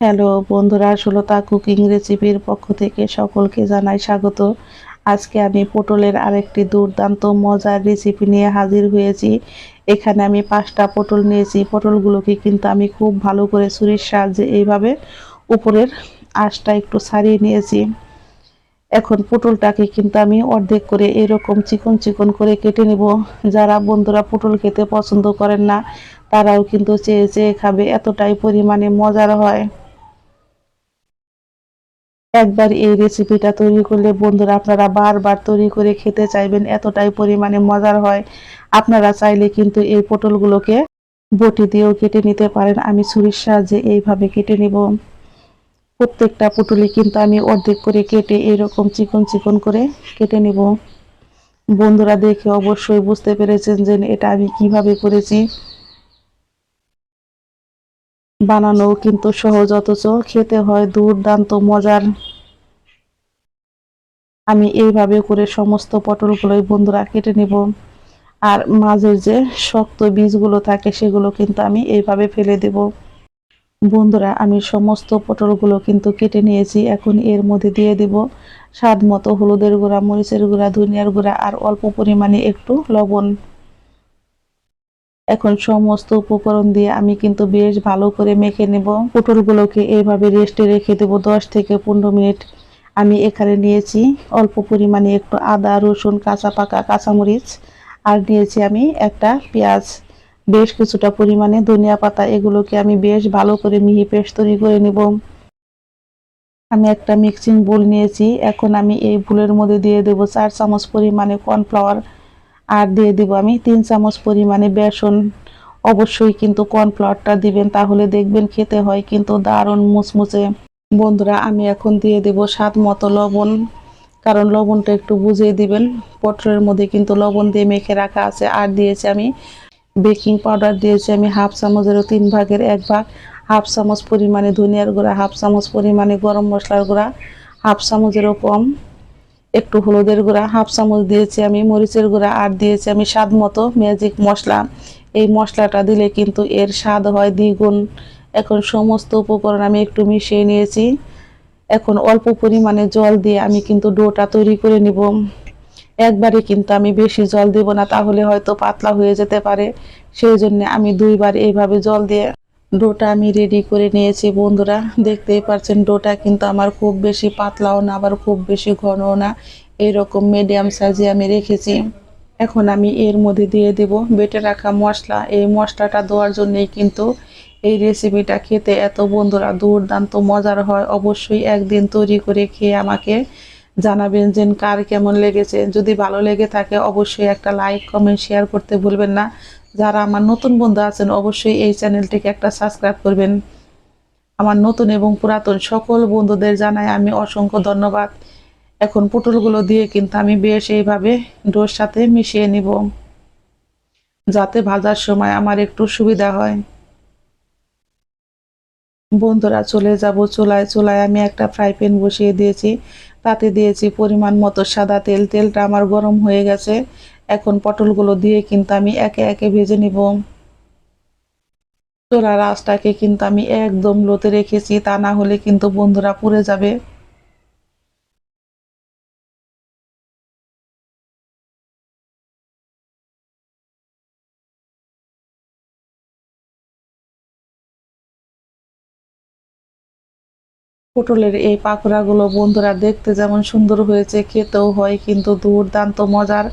Hello বন্ধুরা, Sulata cooking রেসিপির পক্ষ থেকে সকলকে জানাই স্বাগত। আজকে আমি পটলের আরেকটি দুর্দান্ত মজার রেসিপি নিয়ে হাজির হয়েছি। এখানে আমি পাঁচটা পটল নিয়েছি। পটলগুলোকে কিন্তু আমি খুব ভালো করে ছুরির সাহায্যে এইভাবে উপরের আঁশটা একটু ছাড়িয়ে নিয়েছি। এখন পটলটাকে কিন্তু আমি অর্ধেক করে এরকম চিকন চিকন করে কেটে নেব। যারা বন্ধুরা পটল খেতে পছন্দ করেন না, তারাও কিন্তু চেয়ে চেয়ে খাবে। এতটাই পরিমাণে মজার হয়। একবার এই রেসিপিটা তৈরি করলে বন্ধুরা আপনারা বারবার তৈরি করে খেতে চাইবেন, এতটাই পরিমাণে মজার হয়। আপনারা চাইলে কিন্তু এই পটলগুলোকে বটি দিয়েও কেটে নিতে পারেন। আমি ছুরির সাহায্যে এইভাবে কেটে নিব। প্রত্যেকটা পুটুলি কিন্তু আমি অর্ধেক করে কেটে এরকম চিকন চিকন করে কেটে নিব। বন্ধুরা দেখে অবশ্যই বুঝতে পেরেছেন যে এটা আমি কীভাবে করেছি। বানানো কিন্তু সহজ, অথচ খেতে হয় দুর্দান্ত মজার। আমি এইভাবে করে সমস্ত পটলগুলোই বন্ধুরা কেটে নেব। আর মাঝের যে শক্ত বীজগুলো থাকে, সেগুলো কিন্তু আমি এইভাবে ফেলে দেব। বন্ধুরা, আমি সমস্ত পটলগুলো কিন্তু কেটে নিয়েছি। এখন এর মধ্যে দিয়ে দেব স্বাদ মতো হলুদের গুঁড়া, মরিচের গুঁড়া, ধনিয়ার গুঁড়া, আর অল্প পরিমাণে একটু লবণ। এখন সমস্ত উপকরণ দিয়ে আমি কিন্তু বেশ ভালো করে মেখে নেব। পটলগুলোকে এইভাবে রেস্টে রেখে দেবো দশ থেকে পনেরো মিনিট। আমি এখানে নিয়েছি অল্প পরিমাণে একটু আদা, রসুন, কাঁচা পাকা কাঁচামরিচ আর নিয়েছি আমি একটা পেঁয়াজ। বেশ কিছুটা পরিমাণে ধনিয়া পাতা, এগুলোকে আমি বেশ ভালো করে মিহি পেস্ট তৈরি করে নেব। আমি একটা মিক্সিং বোল নিয়েছি। এখন আমি এই বুলের মধ্যে দিয়ে দেব চার চামচ পরিমাণে কর্নফ্লাওয়ার। আর দিয়ে দিব আমি তিন চামচ পরিমাণে বেসন। অবশ্যই কিন্তু কর্নফ্লাওয়ারটা দিবেন, তাহলে দেখবেন খেতে হয় কিন্তু দারুণ মুচমুচে। বন্ধুরা, আমি এখন দিয়ে দেব স্বাদ মতো লবণ, কারণ লবণটা একটু বুঝিয়ে দিবেন। পটলের মধ্যে কিন্তু লবণ দিয়ে মেখে রাখা আছে। আর দিয়েছি আমি বেকিং পাউডার, দিয়েছি আমি হাফ চামচেরও তিন ভাগের এক ভাগ। হাফ চামচ পরিমাণে ধনিয়ার গুঁড়া, হাফ চামচ পরিমাণে গরম মশলার গুঁড়া, হাফ চামচেরও কম। একটু হলুদের গুঁড়া, হাফ চামচ দিয়েছি আমি, মরিচের গুঁড়া, আর দিয়েছি আমি স্বাদ মতো ম্যাজিক মশলা। এই মশলাটা দিলে কিন্তু এর স্বাদ হয় দ্বিগুণ। এখন সমস্ত উপকরণ আমি একটু মিশিয়ে নিয়েছি। এখন অল্প পরিমাণে জল দিয়ে আমি কিন্তু ডোটা তৈরি করে নিব। একবারে কিন্তু আমি বেশি জল দেব না, তাহলে হয়তো পাতলা হয়ে যেতে পারে। সেই জন্য আমি দুইবার এইভাবে জল দিয়ে ডোটা আমি রেডি করে নিয়েছি, বন্ধুরা। দেখতেই পাচ্ছেন ডোটা কিন্তু আমার খুব বেশি পাতলাও না, আবার খুব বেশি ঘনও না। এরকম মিডিয়াম সাইজে আমি রেখেছি। এখন আমি এর মধ্যে দিয়ে দেব বেটে রাখা মশলা। এই মশলাটা দেওয়ার জন্যই কিন্তু এই রেসিপিটা খেতে এত, বন্ধুরা, দুর্দান্ত মজার হয়। অবশ্যই একদিন তৈরি করে খেয়ে আমাকে জানাবেন যে কার কেমন লেগেছে। যদি ভালো লেগে থাকে, অবশ্যই একটা লাইক কমেন্ট শেয়ার করতে ভুলবেন না। যারা আমার নতুন বন্ধু আছেন, অবশ্যই এই চ্যানেলটিকে একটা সাবস্ক্রাইব করবেন। আমার নতুন এবং পুরাতন সকল বন্ধুদের জানাই আমি অসংখ্য ধন্যবাদ। এখন পটলগুলো দিয়ে কিন্তু আমি বেশ এইভাবে ডোর সাথে মিশিয়ে নিব, যাতে ভাজার সময় আমার একটু সুবিধা হয়। বন্ধুরা, চলে যাব চুলায়। চুলায় আমি একটা ফ্রাই প্যান বসিয়ে দিয়েছি। তাতে দিয়েছি পরিমাণ মতো সাদা তেল। তেলটা আমার গরম হয়ে গেছে। এখন পটলগুলো দিয়ে কিন্তু আমি একে একে ভেজে নিব। চোলার আঁচটাকে কিন্তু আমি একদম লোতে রেখেছি, তা না হলে কিন্তু বন্ধুরা পুড়ে যাবে। পটলের এই পাকোড়াগুলো বন্ধুরা দেখতে যেমন সুন্দর হয়েছে, খেতেও হয় কিন্তু দুর্দান্ত মজার।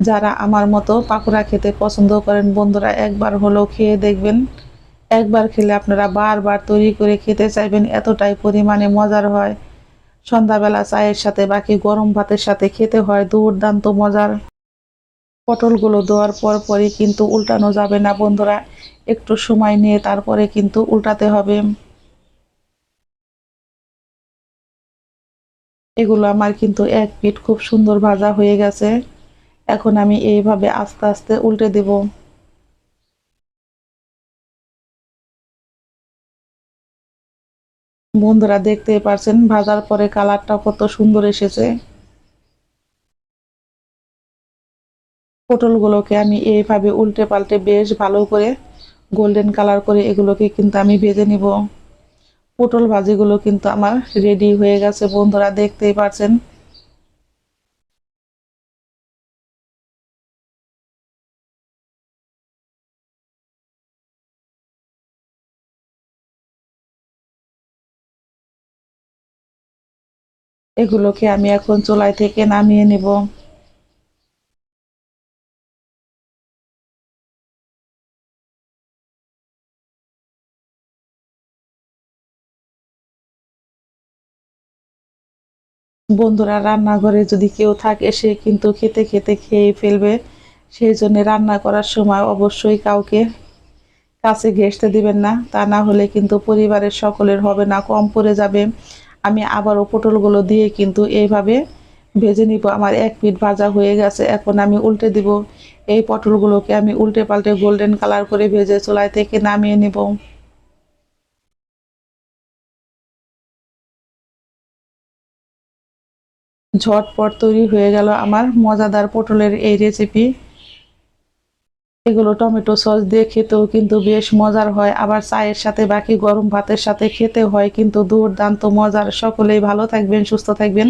যারা আমার মতো পাকোড়া খেতে পছন্দ করেন, বন্ধুরা একবার হলেও খেয়ে দেখবেন। একবার খেলে আপনারা বারবার তৈরি করে খেতে চাইবেন, এতটাই পরিমাণে মজার হয়। সন্ধ্যাবেলা চায়ের সাথে বাকি গরম ভাতের সাথে খেতে হয়, দুর্দান্ত মজার। পটলগুলো দেওয়ার পর পরই কিন্তু উল্টানো যাবে না, বন্ধুরা। একটু সময় নিয়ে তারপরে কিন্তু উল্টাতে হবে। এগুলো আমার কিন্তু এক পিঠ খুব সুন্দর ভাজা হয়ে গেছে। এখন আমি এইভাবে আস্তে আস্তে উল্টে দেব। বন্ধুরা দেখতে পারছেন, ভাজার পরে কালারটা কত সুন্দর এসেছে। পটলগুলোকে আমি এইভাবে উল্টে পাল্টে বেশ ভালো করে গোল্ডেন কালার করে এগুলোকে কিন্তু আমি ভেজে নিব। পটল ভাজিগুলো কিন্তু আমার রেডি হয়ে গেছে, বন্ধুরা, দেখতেই পাচ্ছেন এগুলোকে আমি এখন চুলাই থেকে নামিয়ে নিব। বন্ধুরা, রান্নাঘরে যদি কেউ থাকে, সে কিন্তু খেতে খেতে খেয়ে ফেলবে। সেই জন্য রান্না করার সময় অবশ্যই কাউকে কাছে ঘেঁষতে দিবেন না। তা না হলে কিন্তু পরিবারের সকলের হবে না, কম পড়ে যাবে। আমি আবারও পটলগুলো দিয়ে কিন্তু এইভাবে ভেজে নিব। আমার এক পিঠ ভাজা হয়ে গেছে। এখন আমি উল্টে দিব। এই পটলগুলোকে আমি উল্টে পাল্টে গোল্ডেন কালার করে ভেজে চুলাই থেকে নামিয়ে নিব। ঝটপট তৈরি হয়ে গেল আমার মজাদার পটলের এই রেসিপি এগুলো টমেটো সস দিয়ে খেতেও কিন্তু বেশ মজার হয়। আবার চায়ের সাথে বাকি গরম ভাতের সাথে খেতে হয় কিন্তু দুর্দান্ত মজার। সকলেই ভালো থাকবেন, সুস্থ থাকবেন।